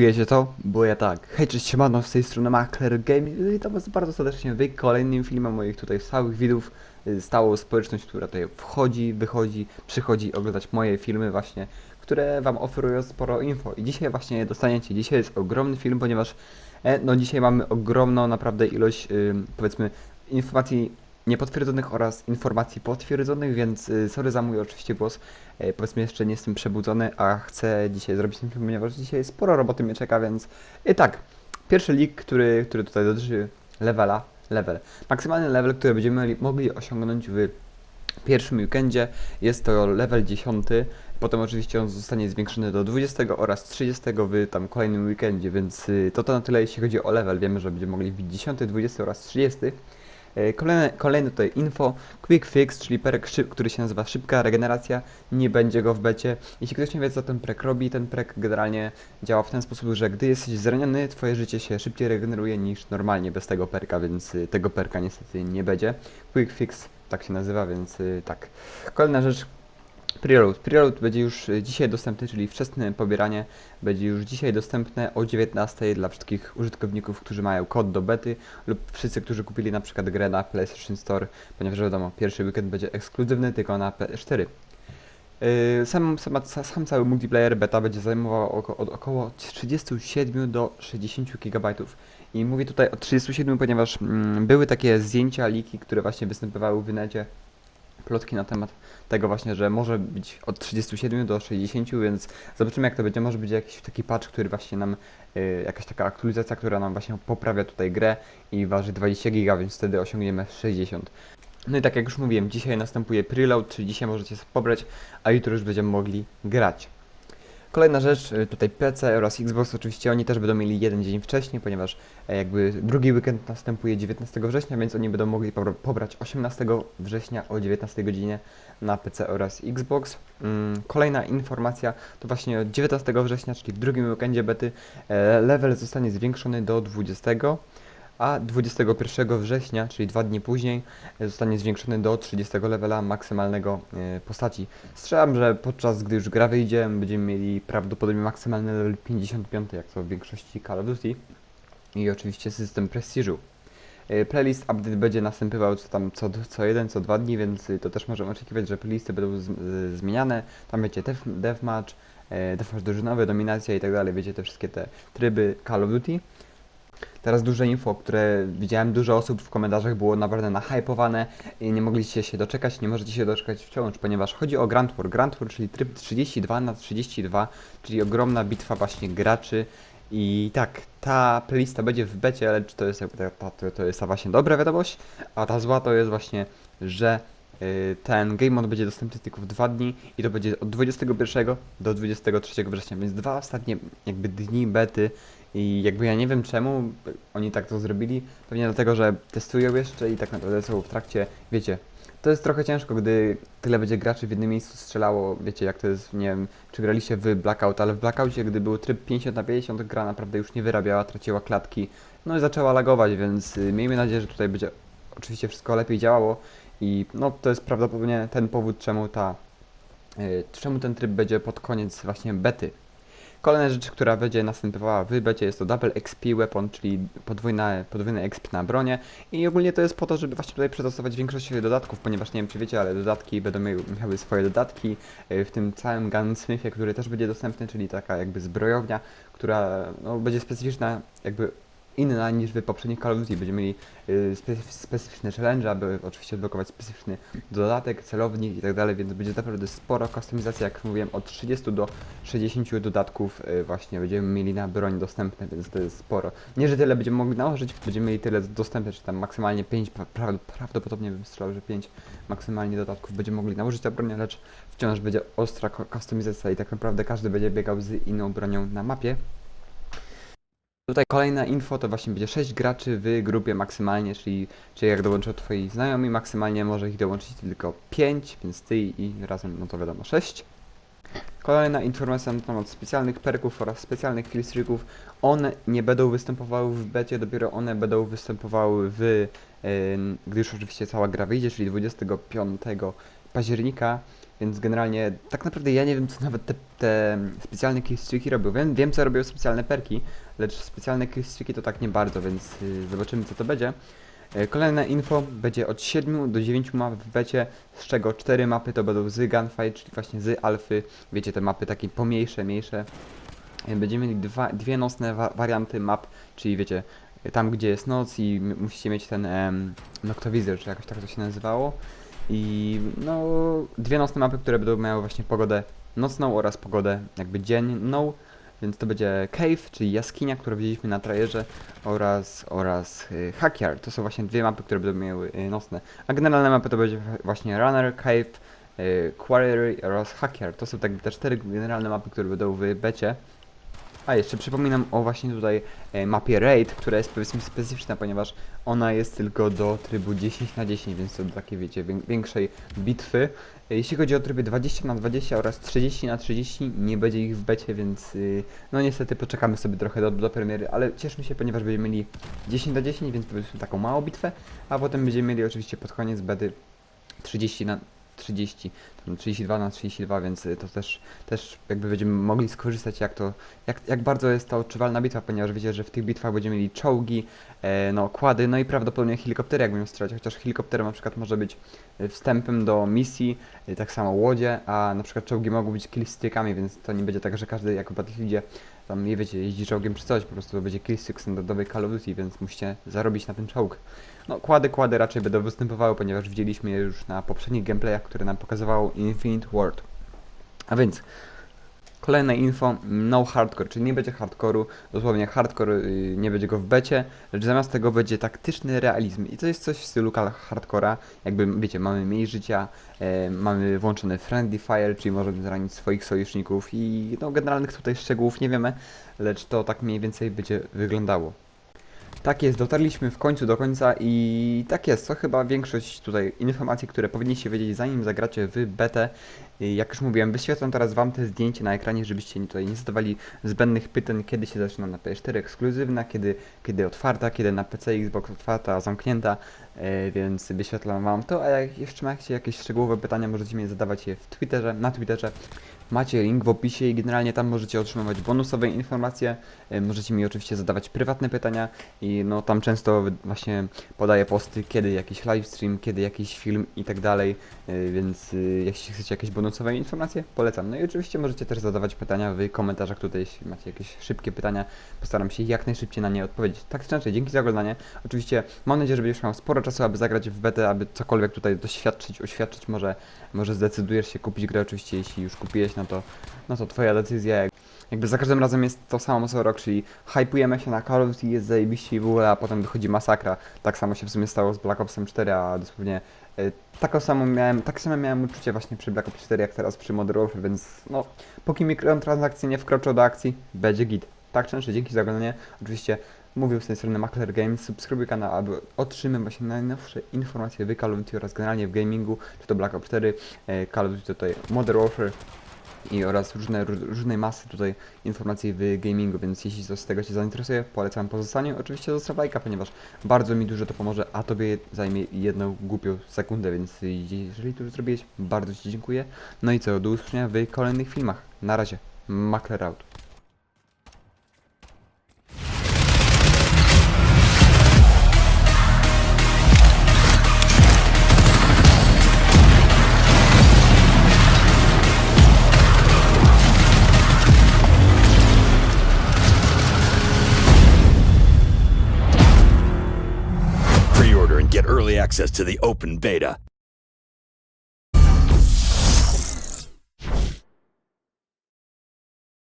Czujecie to? Bo ja tak. Hej, cześć, siemano, z tej strony Makler Game i witam was bardzo serdecznie w kolejnym filmie moich tutaj stałych widzów, y, stałą społeczność, która tutaj wchodzi, wychodzi, przychodzi oglądać moje filmy właśnie, które wam oferują sporo info i dzisiaj właśnie dostaniecie. Dzisiaj jest ogromny film, ponieważ e, no dzisiaj mamy ogromną naprawdę ilość powiedzmy informacji niepotwierdzonych oraz informacji potwierdzonych, więc y, sorry za mój oczywiście głos. E, powiedzmy jeszcze nie jestem przebudzony, a chcę dzisiaj zrobić ten film, ponieważ dzisiaj sporo roboty mnie czeka, więc i tak. Pierwszy leak, który, który tutaj dotyczy levela, level. Maksymalny level, który będziemy mogli osiągnąć w pierwszym weekendzie jest to level 10. Potem oczywiście on zostanie zwiększony do 20 oraz 30 w tam kolejnym weekendzie, więc y, to to na tyle jeśli chodzi o level. Wiemy, że będziemy mogli wbić 10, 20 oraz 30. E, Kolejne, kolejne tutaj info, Quick Fix, czyli szyb, który się nazywa szybka regeneracja, nie będzie go w becie. Jeśli ktoś nie wie co ten prek robi, ten prek generalnie działa w ten sposób, że gdy jesteś zraniony, twoje życie się szybciej regeneruje niż normalnie bez tego perka, więc y, tego perka niestety nie będzie. Quick Fix tak się nazywa, więc y, tak. Kolejna rzecz, Preload. Preload będzie już y, dzisiaj dostępny, czyli wczesne pobieranie będzie już dzisiaj dostępne o 19 dla wszystkich użytkowników, którzy mają kod do bety lub wszyscy, którzy kupili na przykład grę na PlayStation Store, ponieważ wiadomo, pierwszy weekend będzie ekskluzywny tylko na PS4. Yy, Sam, sam cały multiplayer beta będzie zajmował oko, od około 37 do 60 GB. I mówię tutaj o 37, ponieważ mm, były takie zdjęcia, liki, które właśnie występowały w necie, plotki na temat tego właśnie, że może być od 37 do 60, więc zobaczymy jak to będzie. Może być jakiś taki patch, który właśnie nam, y, jakaś taka aktualizacja, która nam właśnie poprawia tutaj grę i waży 20 giga, więc wtedy osiągniemy 60. No i tak jak już mówiłem, dzisiaj następuje preload, czyli dzisiaj możecie pobrać, a jutro już będziemy mogli grać. Kolejna rzecz, y, tutaj PC oraz Xbox oczywiście oni też będą mieli jeden dzień wcześniej, ponieważ e, jakby drugi weekend następuje 19 września, więc oni będą mogli pobra- pobrać 18 września o 19 godzinie na PC oraz Xbox. Mm, Kolejna informacja to właśnie od 19 września, czyli w drugim weekendzie bety, e, level zostanie zwiększony do 20, a 21 września, czyli dwa dni później, e, zostanie zwiększony do 30 levela maksymalnego e, postaci. Strzelam, że podczas gdy już gra wyjdzie, będziemy mieli prawdopodobnie maksymalny level 55, jak to w większości Call of Duty. I oczywiście system prestiżu. E, Playlist update będzie następował co tam co, co jeden, co dwa dni, więc y, to też możemy oczekiwać, że playlisty będą z, z, zmieniane. Tam wiecie def, deathmatch, e, deathmatch drużynowy, dominacja i tak dalej, wiecie te wszystkie te tryby Call of Duty. Teraz duże info, które widziałem dużo osób w komentarzach było naprawdę nahypowane i nie mogliście się doczekać, nie możecie się doczekać wciąż, ponieważ chodzi o Grand Tour. Grand Tour, czyli tryb 32 na 32, czyli ogromna bitwa właśnie graczy. I tak, ta playlista będzie w becie, ale czy to jest, ta, to, to jest ta właśnie dobra wiadomość, a ta zła to jest właśnie, że y, ten game mode będzie dostępny tylko w dwa dni i to będzie od 21 do 23 września, więc dwa ostatnie jakby dni bety i jakby ja nie wiem czemu oni tak to zrobili, pewnie dlatego, że testują jeszcze i tak naprawdę są w trakcie, wiecie, to jest trochę ciężko, gdy tyle będzie graczy w jednym miejscu strzelało, wiecie jak to jest, nie wiem, czy graliście w Blackout, ale w Blackoutie, gdy był tryb 50 na 50, gra naprawdę już nie wyrabiała, traciła klatki, no i zaczęła lagować, więc y, miejmy nadzieję, że tutaj będzie oczywiście wszystko lepiej działało. I no to jest prawdopodobnie ten powód, czemu ta, y, czemu ten tryb będzie pod koniec właśnie bety. Kolejna rzecz, która będzie następowała w becie jest to Double XP Weapon, czyli podwójna, podwójny XP na bronie. I ogólnie to jest po to, żeby właśnie tutaj przetestować większość dodatków, ponieważ nie wiem czy wiecie, ale dodatki będą miały, swoje dodatki y, w tym całym Gunsmithie, który też będzie dostępny, czyli taka jakby zbrojownia, która no, będzie specyficzna jakby inna niż w poprzednich Call of Duty. Będziemy mieli y, specyf- specyficzne challenge, aby oczywiście odblokować specyficzny dodatek, celownik i tak dalej, więc będzie naprawdę sporo kustomizacji, jak mówiłem, od 30 do 60 dodatków y, właśnie będziemy mieli na broń dostępne, więc to jest sporo. Nie, że tyle będziemy mogli nałożyć, będziemy mieli tyle dostępne, czy tam maksymalnie 5, pra- pra- prawdopodobnie bym strzelał, że 5 maksymalnie dodatków będziemy mogli nałożyć na bronię, lecz wciąż będzie ostra kustomizacja i tak naprawdę każdy będzie biegał z inną bronią na mapie. Tutaj kolejna info to właśnie będzie 6 graczy w grupie maksymalnie, czyli, czyli jak dołączą twoi znajomi, maksymalnie może ich dołączyć tylko 5, więc ty i razem no to wiadomo 6. Kolejna informacja na temat specjalnych perków oraz specjalnych killstreaków. One nie będą występowały w becie, dopiero one będą występowały w, em, gdy już oczywiście cała gra wyjdzie, czyli 25 października, więc generalnie tak naprawdę ja nie wiem co nawet te, te specjalne killstreaki robią. Wiem, wiem co robią specjalne perki, lecz specjalne killstreaki to tak nie bardzo, więc y, zobaczymy co to będzie. E, Kolejne info będzie od 7 do 9 map w becie, z czego 4 mapy to będą z Gunfight, czyli właśnie z Alfy. Wiecie, te mapy takie pomniejsze, mniejsze. E, Będziemy mieli dwa, dwie nocne wa warianty map, czyli wiecie, tam gdzie jest noc i musicie mieć ten em, Noctowizor, czy jakoś tak to się nazywało. I no, dwie nocne mapy, które będą miały właśnie pogodę nocną oraz pogodę jakby dzienną. Więc to będzie Cave, czyli jaskinia, którą widzieliśmy na trajerze oraz, oraz y, Hackyard. To są właśnie dwie mapy, które będą miały y, nocne. A generalne mapy to będzie właśnie Runner, Cave, y, Quarry oraz Hackyard. To są tak te cztery generalne mapy, które będą w becie. A jeszcze przypominam o właśnie tutaj e, mapie Raid, która jest powiedzmy specyficzna, ponieważ ona jest tylko do trybu 10 na 10, więc to do takiej wiecie, wię- większej bitwy. E, Jeśli chodzi o tryby 20 na 20 oraz 30 na 30, nie będzie ich w becie, więc y, no niestety poczekamy sobie trochę do, do premiery, ale cieszmy się, ponieważ będziemy mieli 10 na 10, więc powiedzmy taką małą bitwę, a potem będziemy mieli oczywiście pod koniec bety 30 na 30, tam 32 na 32, więc y, to też, też jakby będziemy mogli skorzystać jak to, jak, jak bardzo jest to odczuwalna bitwa, ponieważ wiecie, że w tych bitwach będziemy mieli czołgi, e, no kłady, no i prawdopodobnie helikoptery jak będziemy strzelać, chociaż helikopter na przykład może być e, wstępem do misji, e, tak samo łodzie, a na przykład czołgi mogą być killstreakami, więc to nie będzie tak, że każdy jak w Battlefieldzie tam nie wiecie, jeździ czołgiem czy coś, po prostu to będzie killstreak standardowy Call of Duty, więc musicie zarobić na ten czołg. No, kłady, kłady raczej będą występowały, ponieważ widzieliśmy je już na poprzednich gameplayach, które nam pokazywało Infinite World. A więc, kolejne info, no hardcore, czyli nie będzie hardcore'u, dosłownie hardcore y, nie będzie go w becie, lecz zamiast tego będzie taktyczny realizm. I to jest coś w stylu hardcora, jakby wiecie, mamy mniej życia, e, mamy włączony friendly fire, czyli możemy zranić swoich sojuszników i no generalnych tutaj szczegółów nie wiemy, lecz to tak mniej więcej będzie wyglądało. Tak jest, dotarliśmy w końcu do końca i tak jest, to chyba większość tutaj informacji, które powinniście wiedzieć zanim zagracie w betę. Jak już mówiłem, wyświetlam teraz Wam te zdjęcie na ekranie, żebyście tutaj nie zadawali zbędnych pytań, kiedy się zaczyna na PS4 ekskluzywna, kiedy, kiedy otwarta, kiedy na PC Xbox otwarta, zamknięta, więc wyświetlam Wam to, a jak jeszcze macie jakieś szczegółowe pytania, możecie mi zadawać je w Twitterze, na Twitterze. Macie link w opisie i generalnie tam możecie otrzymywać bonusowe informacje, e, możecie mi oczywiście zadawać prywatne pytania i no tam często właśnie podaję posty, kiedy jakiś livestream, kiedy jakiś film i tak dalej, e, więc e, jeśli chcecie jakieś bonusowe informacje, polecam. No i oczywiście możecie też zadawać pytania w komentarzach tutaj, jeśli macie jakieś szybkie pytania, postaram się jak najszybciej na nie odpowiedzieć. Tak czy inaczej, dzięki za oglądanie. Oczywiście mam nadzieję, że będziesz miał sporo czasu, aby zagrać w betę, aby cokolwiek tutaj doświadczyć, oświadczyć, może, może zdecydujesz się kupić grę, oczywiście jeśli już kupiłeś, no to, no to twoja decyzja, jakby za każdym razem jest to samo co rok, czyli hypujemy się na Call of Duty, jest zajebiście i w ogóle, a potem wychodzi masakra. Tak samo się w sumie stało z Black Opsem 4, a dosłownie e, taką samą miałem, tak samo miałem uczucie właśnie przy Black Ops 4 jak teraz przy Modern Warfare, więc no, póki mikrotransakcje nie wkroczą do akcji, będzie git. Tak często, dzięki za oglądanie. Oczywiście mówił z tej strony Makler Games, subskrybuj kanał, aby otrzymywać najnowsze informacje w Call of Duty oraz generalnie w gamingu, czy to Black Ops 4, e, Call of Duty tutaj Modern Warfare, i oraz różne, ró- różnej masy tutaj informacji w gamingu, więc jeśli coś z tego Cię zainteresuje, polecam pozostanie. Oczywiście zostaw lajka, ponieważ bardzo mi dużo to pomoże, a Tobie zajmie jedną głupią sekundę, więc jeżeli to już zrobiłeś, bardzo Ci dziękuję. No i co, do usłyszenia w kolejnych filmach. Na razie, Makler out. Access to the open beta.